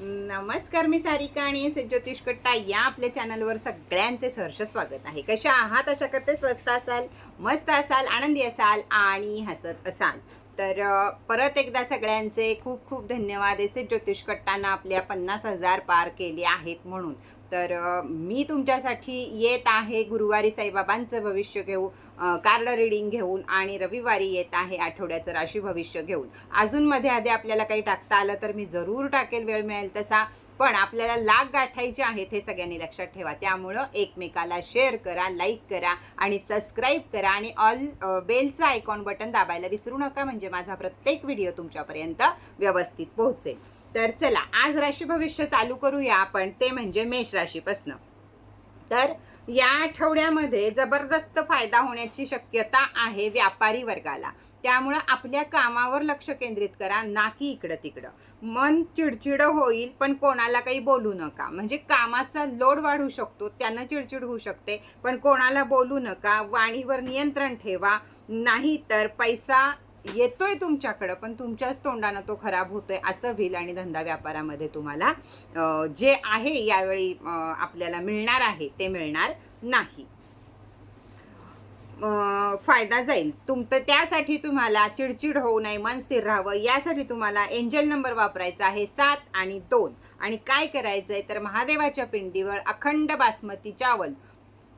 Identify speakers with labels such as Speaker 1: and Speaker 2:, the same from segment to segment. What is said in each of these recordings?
Speaker 1: नमस्कार मी सारिका आणि एस ज्योतिष कट्टा या आपल्या चॅनलवर सगळ्यांचे सहर्ष स्वागत आहे. कशा आहात? अशा करते स्वस्त असाल मस्त असाल आनंदी असाल आणि हसत असाल. तर परत एकदा सगळ्यांचे खूप खूप धन्यवाद. एस ज्योतिष कट्टानं आपल्या पन्नास हजार पार केले आहेत म्हणून. तर मी तुमच्यासाठी येत आहे गुरुवारी साईबाबांचं भविष्य घेऊ कार्ड रिडिंग घेऊन आणि रविवारी येत आहे आठवड्याचं राशी भविष्य घेऊन. अजून मध्ये आधी आपल्याला काही टाकता आलं तर मी जरूर टाकेल वेळ मिळेल तसा. पण आपल्याला लाग गाठायचे आहेत हे सगळ्यांनी लक्षात ठेवा. त्यामुळं एकमेकाला शेअर करा लाईक करा आणि सबस्क्राईब करा आणि ऑल बेलचं आयकॉन बटन दाबायला विसरू नका. म्हणजे माझा प्रत्येक व्हिडिओ तुमच्यापर्यंत व्यवस्थित पोहोचेल. तर चला आज राशी भविष्य चालू करूया आपण. ते म्हणजे मेष राशीपासनं. तर या आठवड्यामध्ये जबरदस्त फायदा होण्याची शक्यता आहे व्यापारी वर्गाला. त्यामुळं आपल्या कामावर लक्ष केंद्रित करा ना की इकडं तिकडं. मन चिडचिड होईल पण कोणाला काही बोलू नका. म्हणजे कामाचा लोड वाढू शकतो त्यानं चिडचिड होऊ शकते पण कोणाला बोलू नका वाणीवर नियंत्रण ठेवा. नाही तर पैसा येतोय तुमच्याकडं पण तुमच्याच तोंडानं तो खराब होतोय असं व्हील आणि धंदा व्यापारामध्ये तुम्हाला जे आहे यावेळी आपल्याला मिळणार आहे ते मिळणार नाही. फायदा जाईल. तुम तर त्यासाठी तुम्हाला चिडचिड होऊ नये मन स्थिर राहावं. यासाठी तुम्हाला एंजल नंबर वापरायचा आहे सात आणि दोन. आणि काय करायचं आहे तर महादेवाच्या पिंडीवर अखंड बासमती चावल.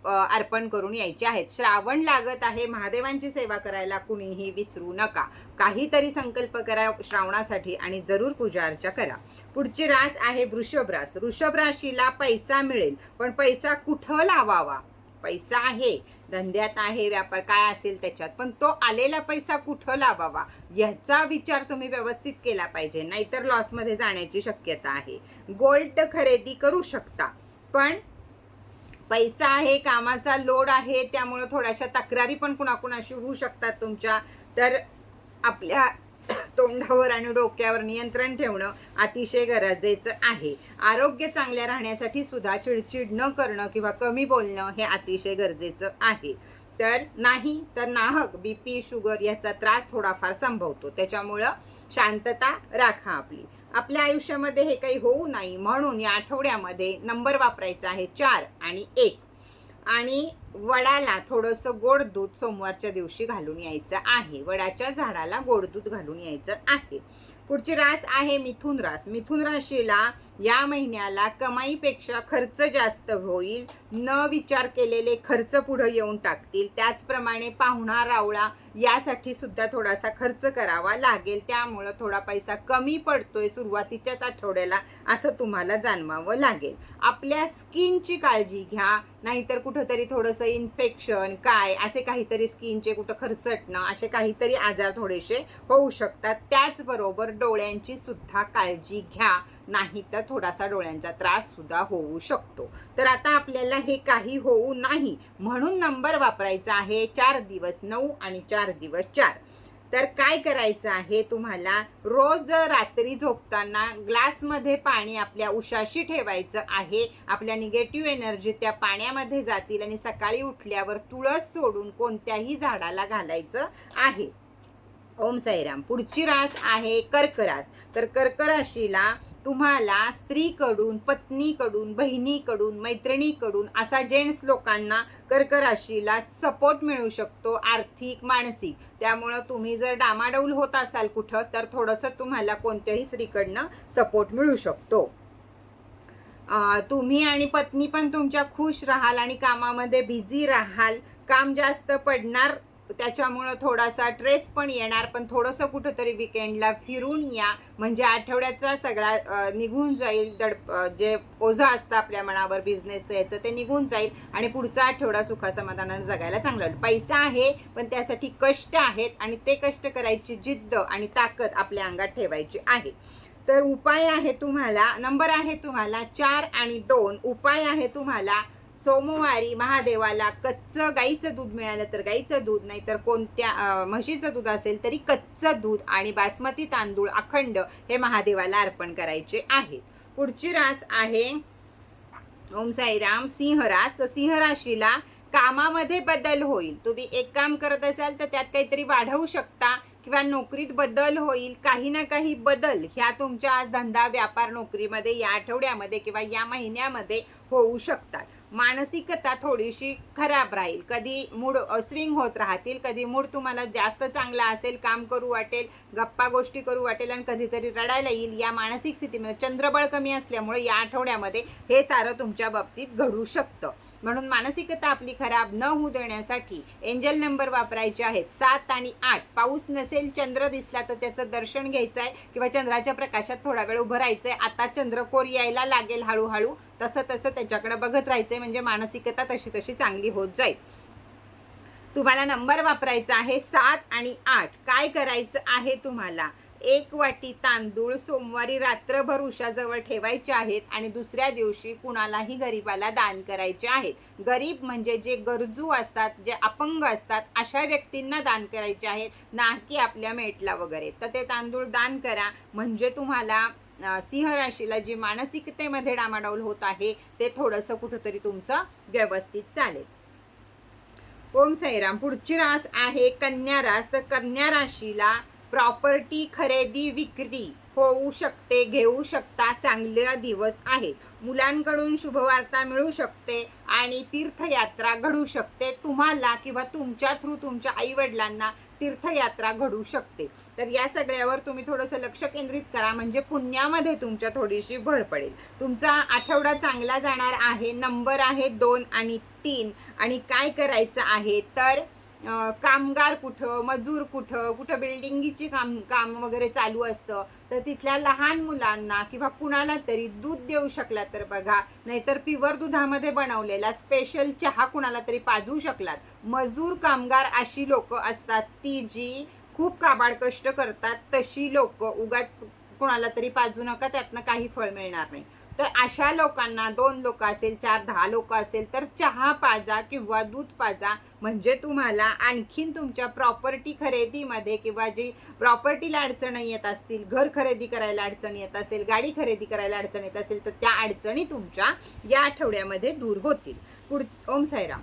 Speaker 1: अर्पण करून यायचे आहेत. श्रावण लागत आहे महादेवांची सेवा करायला कुणीही विसरू नका. काहीतरी संकल्प करा श्रावणासाठी आणि जरूर पूजा अर्चा करा. पुढची रास आहे वृषभ रास. वृषभ राशीला पैसा मिळेल पण पैसा कुठं लावावा? पैसा आहे धंद्यात आहे व्यापार काय असेल त्याच्यात पण तो आलेला पैसा कुठं लावावा? याचा विचार तुम्ही व्यवस्थित केला पाहिजे नाहीतर लॉसमध्ये जाण्याची शक्यता आहे. गोल्ड खरेदी करू शकता पण पैसा आहे कामाचा लोड आहे त्यामुळं थोड्याशा तक्रारी पण कुणाकुणाशी होऊ शकतात तुमच्या. तर आपल्या तोंडावर आणि डोक्यावर नियंत्रण ठेवणं अतिशय गरजेचं आहे. आरोग्य चांगल्या राहण्यासाठी सुद्धा चिडचिड न करणं किंवा कमी बोलणं हे अतिशय गरजेचं आहे. तर नाही तर नाहक बी पी शुगर याचा त्रास थोडाफार संभवतो. त्याच्यामुळं शांतता राखा आपली. आपल्या आयुष्यामध्ये हे काही होऊ नाही. म्हणून या आठवड्यामध्ये नंबर वापरायचा आहे चार आणि एक. आणि वडाला थोडंसं गोड दूध सोमवारच्या दिवशी घालून यायचं आहे. वडाच्या झाडाला गोड दूध घालून यायचं आहे. पुढची रास आहे मिथुन रास. मिथुन राशीला या महिन्याला कमाईपेक्षा खर्च जास्त होईल. न विचार केलेले खर्च पुढं येऊन टाकतील. त्याचप्रमाणे पाहुणा रावळा यासाठी सुद्धा थोडासा खर्च करावा लागेल. त्यामुळं थोडा पैसा कमी पडतोय सुरुवातीच्याच आठवड्याला असं तुम्हाला जाणवावं लागेल. आपल्या स्किनची काळजी घ्या. नाहीतर कुठंतरी थोडंसं इन्फेक्शन काय असे काहीतरी स्किनचे कुठं खरचटणं असे काहीतरी आजार थोडेसे होऊ शकतात. त्याचबरोबर डोळ्यांची सुद्धा काळजी घ्या नाही तर थोडासा डोळ्यांचा त्रास सुद्धा होऊ शकतो. तर आता आपल्याला हे काही होऊ नाही म्हणून नंबर वापरायचा आहे चार दिवस नऊ आणि चार दिवस चार. तर काय करायचं आहे तुम्हाला? रोज रात्री झोपताना ग्लासमध्ये पाणी आपल्या उशाशी ठेवायचं आहे. आपल्या निगेटिव्ह एनर्जी त्या पाण्यामध्ये जातील आणि सकाळी उठल्यावर तुळस सोडून कोणत्याही झाडाला घालायचं आहे. ओम साईराम. पुढची रास आहे कर्क रास तर कर्क राशीला तुम्हाला स्त्रीकडून पत्नीकडून बहिणीकडून मैत्रिणीकडून असा जेंट्स लोकांना कर्क राशीला सपोर्ट मिळू शकतो आर्थिक मानसिक. त्यामुळं तुम्ही जर डामाडौल होत असाल कुठं तर थोडंसं तुम्हाला कोणत्याही स्त्रीकडनं सपोर्ट मिळू शकतो. तुम्ही आणि पत्नी पण तुमच्या खुश राहाल आणि कामामध्ये बिझी राहाल. काम जास्त पडणार त्याच्यामुळं थोडासा ट्रेस पण येणार पण थोडंसं कुठंतरी विकेंडला फिरून या. म्हणजे आठवड्याचा सगळा निघून जाईल दड जे ओझा असतं आपल्या मनावर बिझनेसचं याचं ते निघून जाईल. आणि पुढचा आठवडा सुखासमाधानानं जगायला चांगला होईल पैसा आहे पण त्यासाठी कष्ट आहेत आणि ते कष्ट करायची जिद्द आणि ताकद आपल्या अंगात ठेवायची आहे. तर उपाय आहे तुम्हाला नंबर आहे तुम्हाला चार आणि दोन. उपाय आहे तुम्हाला सोमवारी महादेवाला कच्चं गाईचं दूध मिळालं तर गाईचं दूध नाही तर कोणत्या म्हशीचं दूध असेल तरी कच्चं दूध आणि बासमती तांदूळ अखंड हे महादेवाला अर्पण करायचे आहे. पुढची रास आहे. ओम साईराम सिंह रास. तर सिंह राशीला कामामध्ये बदल होईल. तुम्ही एक काम करत असाल तर त्यात काहीतरी वाढवू शकता किंवा नोकरीत बदल होईल. काही ना काही बदल ह्या तुमच्या आज धंदा व्यापार नोकरीमध्ये या आठवड्यामध्ये किंवा या महिन्यामध्ये होऊ शकतात. मानसिकता थोडीशी खराब राहील. कधी मूड स्विंग होत राहतील कधी मूड तुम्हाला जास्त चांगला असेल काम करू वाटेल गप्पा गोष्टी करू वाटेल आणि कधीतरी रडायला येईल या मानसिक स्थितीमध्ये चंद्रबळ कमी असल्यामुळे या आठवड्यामध्ये हे सारं तुमच्या बाबतीत घडू शकतं. म्हणून मानसिकता आपली खराब न होऊ देण्यासाठी एंजल नंबर वापरायचे आहेत. सात आणि आठ. पाऊस नसेल चंद्र दिसला तर त्याचं दर्शन घ्यायचं आहे किंवा चंद्राच्या प्रकाशात थोडा वेळ उभं राहायचं आहे. आता चंद्रकोर यायला लागेल हळूहळू. तसं तसं त्याच्याकडे बघत राहायचंय. म्हणजे मानसिकता तशी तशी चांगली होत जाईल. तुम्हाला नंबर वापरायचा आहे सात आणि आठ. काय करायचं आहे तुम्हाला? एक वाटी तांदूळ सोमवारी रात्रभर उशाजवळ ठेवायचे आहेत आणि दुसऱ्या दिवशी कुणालाही गरीबाला दान करायचे आहेत. गरीब म्हणजे जे गरजू असतात जे अपंग असतात अशा व्यक्तींना दान करायचे आहेत ना की आपल्या मेटला वगैरे. तर ते तांदूळ दान करा. म्हणजे तुम्हाला सिंह राशीला जी मानसिकतेमध्ये डामाडौल होत आहे ते थोडंसं कुठंतरी तुमचं व्यवस्थित चालेल. ओम साईराम. पुढची रास आहे कन्या रास. तर कन्या राशीला प्रॉपर्टी खरेदी विक्री होऊ शकते घेऊ शकता चांगले दिवस आहे मुलांकडून शुभवार्ता मिळू शकते आणि तीर्थयात्रा घडू शकते. तुम्हाला किंवा तुमच्या थ्रू तुमच्या आईवडिलांना तीर्थयात्रा घडू शकते. तर या सगळ्यावर तुम्ही थोडंसं लक्ष केंद्रित करा. म्हणजे पुण्यामध्ये तुमच्या थोडीशी भर पडेल. तुमचा आठवडा चांगला जाणार आहे. नंबर आहे दोन आणि तीन. आणि काय करायचं आहे? तर कामगार कुठं मजूर कुठं कुठं बिल्डिंगीची काम काम वगैरे चालू असतं तर तिथल्या लहान मुलांना किंवा कुणाला तरी दूध देऊ शकला तर बघा. नाहीतर प्युअर दुधामध्ये बनवलेला स्पेशल चहा कुणाला तरी पाजू शकलात. मजूर कामगार अशी लोक असतात ती जी खूप काबाड कष्ट करतात तशी लोक उगाच कुणाला तरी पाजू नका त्यातनं काही फळ मिळणार नाही. तर अशा लोकांना दोन लोक असेल चार दहा लोक असेल तर चहा पाजा किंवा दूध पाजा म्हणजे तुम्हाला आणखीन तुमच्या प्रॉपर्टी खरेदीमध्ये किंवा जी प्रॉपर्टीला अडचण येत असतील घर खरेदी करायला अडचण येत असेल गाडी खरेदी करायला अडचण येत असेल तर त्या अडचणी तुमच्या या आठवड्यामध्ये दूर होतील. पुढ ओम साईराम.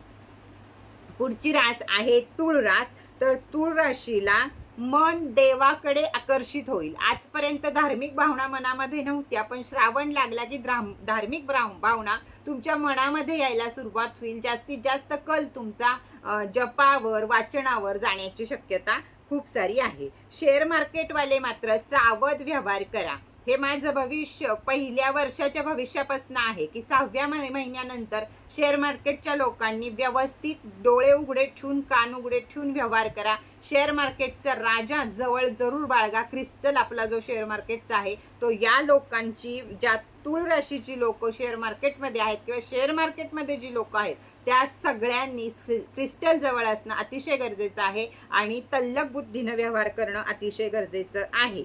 Speaker 1: पुढची रास आहे तूळ रास तर तूळ राशीला मन देवाकडे आकर्षित होईल. आजपर्यंत धार्मिक भावना मनामध्ये नव्हत्या पण श्रावण लागला की ध्राम धार्मिक भावना तुमच्या मनामध्ये यायला सुरुवात होईल. जास्तीत जास्त कल तुमचा जपावर वाचनावर जाण्याची शक्यता खूप सारी आहे. शेअर मार्केटवाले मात्र सावध व्यवहार करा. हे माझं भविष्य पहिल्या वर्षाच्या भविष्यापासून आहे की सहाव्या महिन्यानंतर शेअर मार्केटच्या लोकांनी व्यवस्थित डोळे उघडे ठेवून कान उघडे ठेवून व्यवहार करा. शेअर मार्केटचा राजा जवळ जरूर बाळगा. क्रिस्टल आपला जो शेअर मार्केटचा आहे तो या लोकांची ज्या तूळ राशीची लोक शेअर मार्केटमध्ये आहेत किंवा शेअर मार्केटमध्ये जी लोक आहेत त्या सगळ्यांनी क्रिस्टल जवळ असणं अतिशय गरजेचं आहे आणि तल्लक बुद्धीनं व्यवहार करणं अतिशय गरजेचं आहे.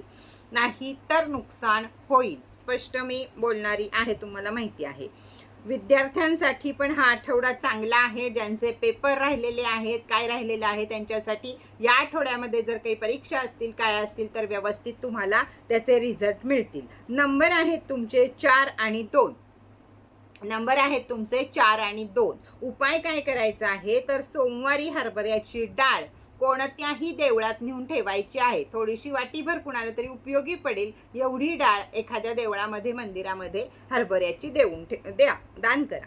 Speaker 1: नाही तर नुकसान होईल. स्पष्ट मी बोलणारी आहे तुम्हाला माहिती आहे. विद्यार्थ्यांसाठी पण हा आठवडा चांगला आहे. ज्यांचे पेपर राहिलेले आहेत काय राहिलेलं आहे त्यांच्यासाठी या आठवड्यामध्ये जर काही परीक्षा असतील काय असतील तर व्यवस्थित तुम्हाला त्याचे रिझल्ट मिळतील. नंबर आहेत तुमचे चार आणि दोन. नंबर आहेत तुमचे चार आणि दोन. उपाय काय करायचा आहे? तर सोमवारी हरभऱ्याची डाळ. कोणत्याही देवळात नेऊन ठेवायची आहे. थोडीशी वाटीभर कुणाला तरी उपयोगी पडेल एवढी डाळ एखाद्या देवळामध्ये मंदिरामध्ये हरभऱ्याची देऊन ठे द्या दान करा.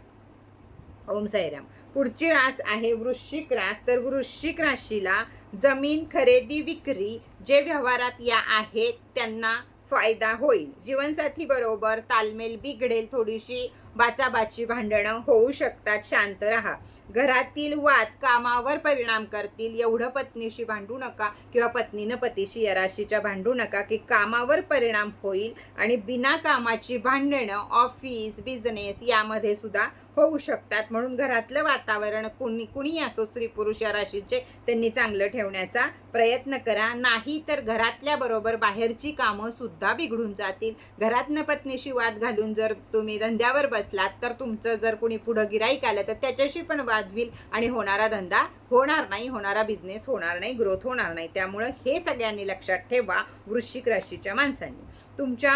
Speaker 1: ओम साईराम. पुढची रास आहे वृश्चिक रास. तर वृश्चिक राशीला जमीन खरेदी विक्री जे व्यवहारात या आहेत त्यांना फायदा होईल. जीवनसाथी बरोबर तालमेल बिघडेल थोडीशी बाचाबाची भांडणं होऊ शकतात. शांत राहा. घरातील वाद कामावर परिणाम करतील. एवढं पत्नीशी भांडू नका किंवा पत्नीनं पतीशी या राशीच्या भांडू नका की कामावर परिणाम होईल आणि बिना कामाची भांडणं ऑफिस बिझनेस यामध्ये सुद्धा होऊ शकतात. म्हणून घरातलं वातावरण कुणी कुणी असो स्त्री पुरुष या राशीचे त्यांनी चांगलं ठेवण्याचा प्रयत्न करा. नाही तर घरातल्या बरोबर बाहेरची कामं सुद्धा बिघडून जातील. घरातनं पत्नीशी वाद घालून जर तुम्ही धंद्यावर बस असलात तर तुमचं जर कुणी पुढं गिराईक आलं तर त्याच्याशी पण वाद होईल. आणि होणारा धंदा होणार नाही होणारा बिझनेस होणार नाही ग्रोथ होणार नाही. त्यामुळं हे सगळ्यांनी लक्षात ठेवा वृश्चिक राशीच्या माणसांनी. तुमच्या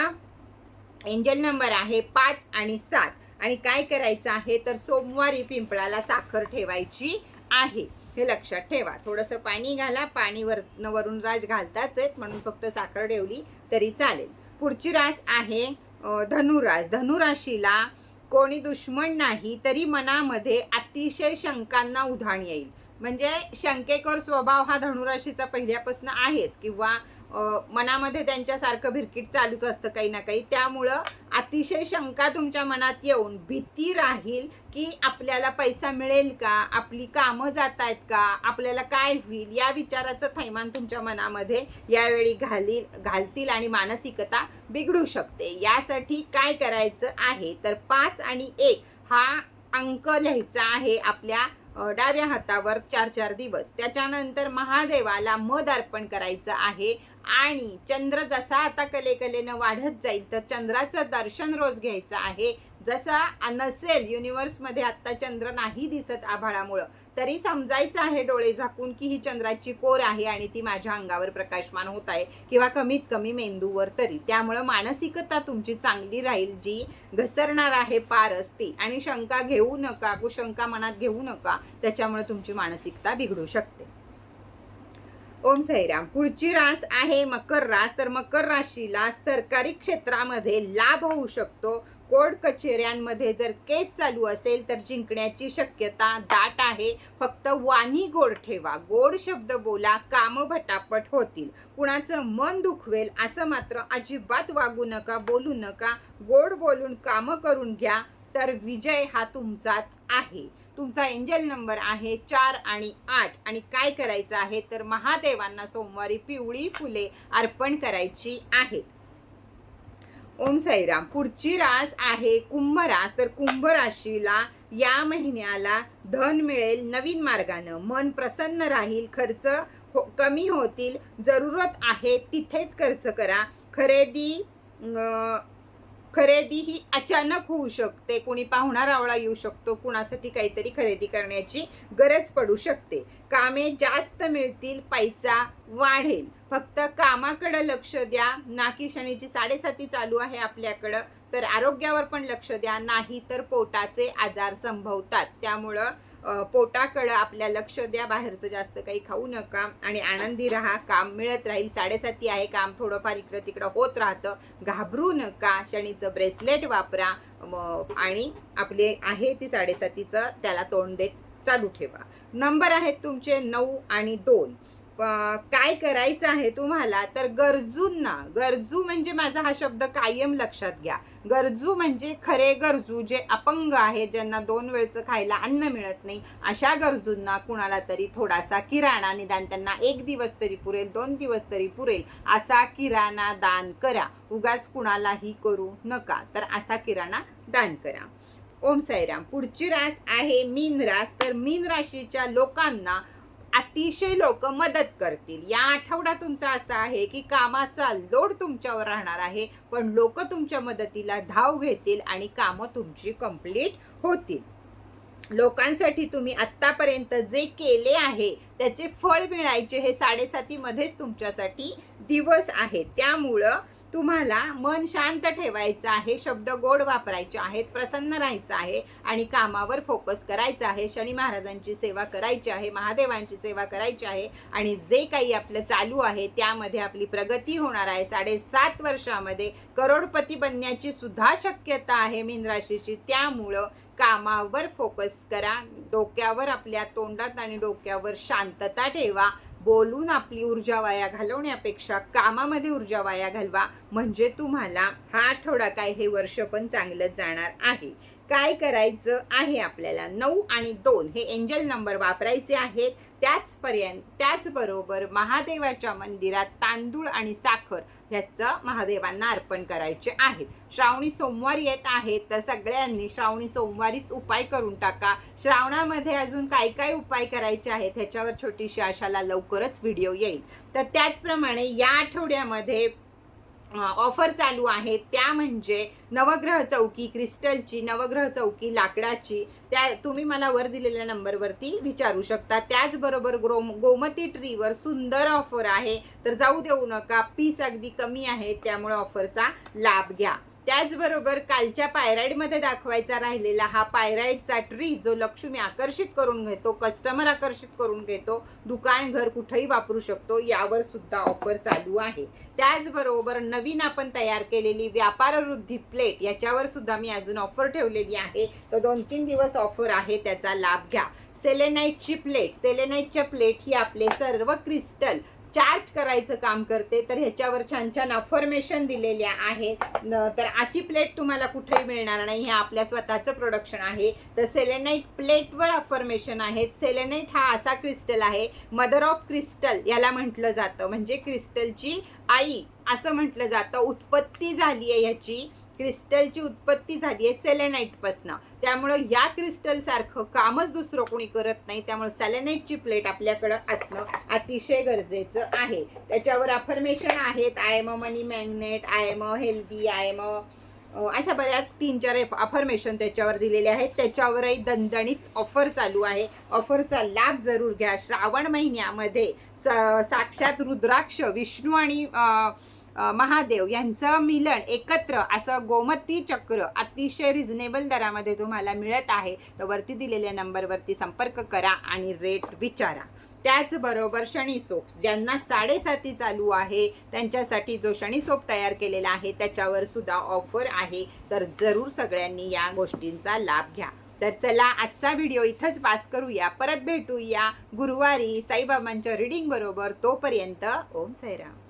Speaker 1: एंजल नंबर आहे पाच आणि सात. आणि काय करायचं आहे? तर सोमवारी पिंपळाला साखर ठेवायची आहे. हे लक्षात ठेवा. थोडंसं पाणी घाला. पाणी वर वरून राज घालताच आहेत म्हणून फक्त साखर ठेवली तरी चालेल. पुढची रास आहे धनुरास. धनुराशीला कोणी दुश्मन नाही तरी मनामध्ये अतिशय शंकांना उधाण येईल. म्हणजे शंकेकर स्वभाव हा धनुराशीचा पहिल्यापासून आहेच किंवा मनामध्ये त्यांच्यासारखं भिरकीट चालूच असतं काही ना काही. त्यामुळं अतिशय शंका तुमच्या मनात येऊन भीती राहील की आपल्याला पैसा मिळेल का? आपली कामं जात आहेत का? आपल्याला काय होईल? या विचाराचं थैमान तुमच्या मनामध्ये यावेळी घालील घालतील आणि मानसिकता बिघडू शकते. यासाठी काय करायचं आहे? तर पाच आणि एक हा अंक लिहायचा आहे आपल्या डाव्या हातावर चार चार दिवस. त्याच्यानंतर महादेवाला मध अर्पण करायचं आहे आणि चंद्र जसा आता कलेकलेनं वाढत जाईल तर चंद्राचं दर्शन रोज घ्यायचं आहे. जसा नसेल युनिव्हर्समध्ये आत्ता चंद्र नाही दिसत आभाळामुळं तरी समजायचं आहे डोळे झाकून की ही चंद्राची कोर आहे आणि ती माझ्या अंगावर प्रकाशमान होत आहे किंवा कमीत कमी मेंदूवर तरी. त्यामुळं मानसिकता तुमची चांगली राहील जी घसरणार आहे पार ती. आणि शंका घेऊ नका कुशंका मनात घेऊ नका त्याच्यामुळे तुमची मानसिकता बिघडू शकते. ओम साईराम. पुढची रास आहे मकर रास. तर मकर राशीला सरकारी क्षेत्रामध्ये लाभ होऊ शकतो. कोर्ट कचेऱ्यांमध्ये जर केस चालू असेल तर जिंकण्याची शक्यता दाट आहे. फक्त वाणी गोड ठेवा. गोड शब्द बोला काम भटापट होतील. कुणाचं मन दुखवेल असं मात्र अजिबात वागू नका बोलू नका. गोड बोलून कामं करून घ्या तर विजय हा तुमचाच आहे. तुमचा एंजल नंबर आहे चार आणि आठ. आणि काय करायचं आहे? तर महादेवांना सोमवारी पिवळी फुले अर्पण करायची आहेत. ओम साईराम. पुढची रास आहे कुंभ रास. तर कुंभ राशीला या महिन्याला धन मिळेल नवीन मार्गानं. मन प्रसन्न राहील खर्च हो, कमी होतील. जरूरत आहे तिथेच खर्च करा. खरेदी खरेदी ही अचानक होऊ शकते. कोणी पाहुणा रावळा येऊ शकतो. कुणासाठी काहीतरी खरेदी करण्याची गरज पडू शकते. कामे जास्त मिळतील पैसा वाढेल. फक्त कामाकडे लक्ष द्या. नाकी शनीची साडेसाती चालू आहे आपल्याकडं तर आरोग्यावर पण लक्ष द्या. नाही तर पोटाचे आजार संभवतात. त्यामुळं पोटाकडं आपल्या लक्ष द्या बाहेरचं जास्त काही खाऊ नका आणि आनंदी राहा काम मिळत राहील साडेसाती आहे काम थोडंफार इकडं तिकडं होत राहतं. घाबरू नका शनीचं ब्रेसलेट वापरा आणि आपले आहे ती साडेसातीचं त्याला तोंड देत चालू ठेवा. नंबर आहेत तुमचे नऊ आणि दोन. काय करायचं आहे तुम्हाला? तर गरजूंना गरजू म्हणजे माझा हा शब्द कायम लक्षात घ्या. गरजू म्हणजे खरे गरजू जे अपंग आहेत ज्यांना दोन वेळचं खायला अन्न मिळत नाही अशा गरजूंना कुणाला तरी थोडासा किराणा निदान त्यांना एक दिवस तरी पुरेल दोन दिवस तरी पुरेल असा किराणा दान करा. उगाच कुणालाही करू नका. तर असा किराणा दान करा. ओम साईराम. पुढची रास आहे मीन रास. तर मीन राशीच्या लोकांना अतिशय लोक मदत करतील. या आठवडा तुमचा असा आहे की कामाचा लोड तुमच्यावर राहणार आहे पण लोक तुमच्या मदतीला धाव घेतील आणि कामं तुमची कंप्लीट होतील. लोकांसाठी तुम्ही आत्तापर्यंत जे केले आहे त्याचे फळ मिळायचे हे साडेसातीमध्येच तुमच्यासाठी दिवस आहेत. त्यामुळं तुम्हाला मन शांत ठेवायचं आहे शब्द गोड वापरायचे आहेत प्रसन्न राहायचं आहे आणि कामावर फोकस करायचा आहे. शनी महाराजांची सेवा करायची आहे महादेवांची सेवा करायची आहे आणि जे काही आपलं चालू आहे त्यामध्ये आपली प्रगती होणार आहे. साडेसात वर्षामध्ये करोडपती बनण्याची सुद्धा शक्यता आहे मीन राशीची त्यामुळं कामावर फोकस करा. डोक्यावर आपल्या तोंडात आणि डोक्यावर शांतता ठेवा. बोलून आपली ऊर्जा वाया घालवण्यापेक्षा कामामध्ये ऊर्जा वाया घालवा. म्हणजे तुम्हाला हा आठवडा काय हे वर्ष पण चांगलंच जाणार आहे. काय करायचं आहे आपल्याला? नऊ आणि दोन हे एंजल नंबर वापरायचे आहेत. त्याचपर्यंत त्याचबरोबर महादेवाच्या मंदिरात तांदूळ आणि साखर ह्याचं महादेवांना अर्पण करायचे आहेत. श्रावणी सोमवार येत आहेत तर सगळ्यांनी श्रावणी सोमवारीच उपाय करून टाका. श्रावणामध्ये अजून काय काय उपाय करायचे आहेत ह्याच्यावर छोटीशी आशाला लवकरच व्हिडिओ येईल. तर त्याचप्रमाणे या आठवड्यामध्ये ऑफर चालू आहे त्या म्हणजे नवग्रह चौकी क्रिस्टलची नवग्रह चौकी लाकडाची त्या तुम्ही मला वर दिलेल्या नंबरवरती विचारू शकता. त्याचबरोबर ग्रो गोमती ट्रीवर सुंदर ऑफर आहे. तर जाऊ देऊ नका पीस अगदी कमी आहे त्यामुळे ऑफरचा लाभ घ्या. त्याचबरोबर कालच्या पायराईडमध्ये दाखवायचा राहिलेला हा पायराईडचा ट्री जो लक्ष्मी आकर्षित करून घेतो कस्टमर आकर्षित करून घेतो दुकान घर कुठेही वापरू शकतो यावर सुद्धा ऑफर चालू आहे. त्याचबरोबर नवीन आपण तयार केलेली व्यापारवृद्धी प्लेट याच्यावर सुद्धा मी अजून ऑफर ठेवलेली आहे. तर दोन तीन दिवस ऑफर आहे त्याचा लाभ घ्या. सेलेनाईटची प्लेट सेलेनाईटच्या प्लेट ही आपले सर्व क्रिस्टल चार्ज करायचं काम करते तर ह्याच्यावर छान छान अफर्मेशन दिलेल्या आहेत. न- तर अशी प्लेट तुम्हाला कुठेही मिळणार नाही. हे आपल्या स्वतःचं प्रोडक्शन आहे. तर सेलेनाईट प्लेटवर अफर्मेशन आहेत. सेलेनाईट हा असा क्रिस्टल आहे. मदर ऑफ क्रिस्टल याला म्हटलं जातं. म्हणजे क्रिस्टलची आई असं म्हटलं जातं. उत्पत्ती झाली आहे ह्याची. क्रिस्टलची उत्पत्ती झाली आहे सेलेनाईटपासनं त्यामुळं या क्रिस्टलसारखं कामच दुसरं कोणी करत नाही. त्यामुळे सॅलेनाईटची प्लेट आपल्याकडं असणं अतिशय गरजेचं आहे. त्याच्यावर अफर्मेशन आहेत. I am money magnet I am healthy I am अशा बऱ्याच तीन चार अफर्मेशन त्याच्यावर दिलेले आहेत. त्याच्यावरही दणदणीत ऑफर चालू आहे. ऑफरचा लाभ जरूर घ्या. श्रावण महिन्यामध्ये स साक्षात रुद्राक्ष विष्णू आणि महादेव यांचं मिलन एकत्र असं गोमती चक्र अतिशय रिझनेबल दरामध्ये तुम्हाला मिळत आहे. तर वरती दिलेल्या नंबरवरती संपर्क करा आणि रेट विचारा. त्याचबरोबर शनी सोप ज्यांना साडेसाती चालू आहे त्यांच्यासाठी जो शनी सोप तयार केलेला आहे त्याच्यावर सुद्धा ऑफर आहे. तर जरूर सगळ्यांनी या गोष्टींचा लाभ घ्या. तर चला आजचा व्हिडिओ इथंच पास करूया. परत भेटूया गुरुवारी साईबाबांच्या रिडिंग बरोबर. तोपर्यंत ओम साईराम.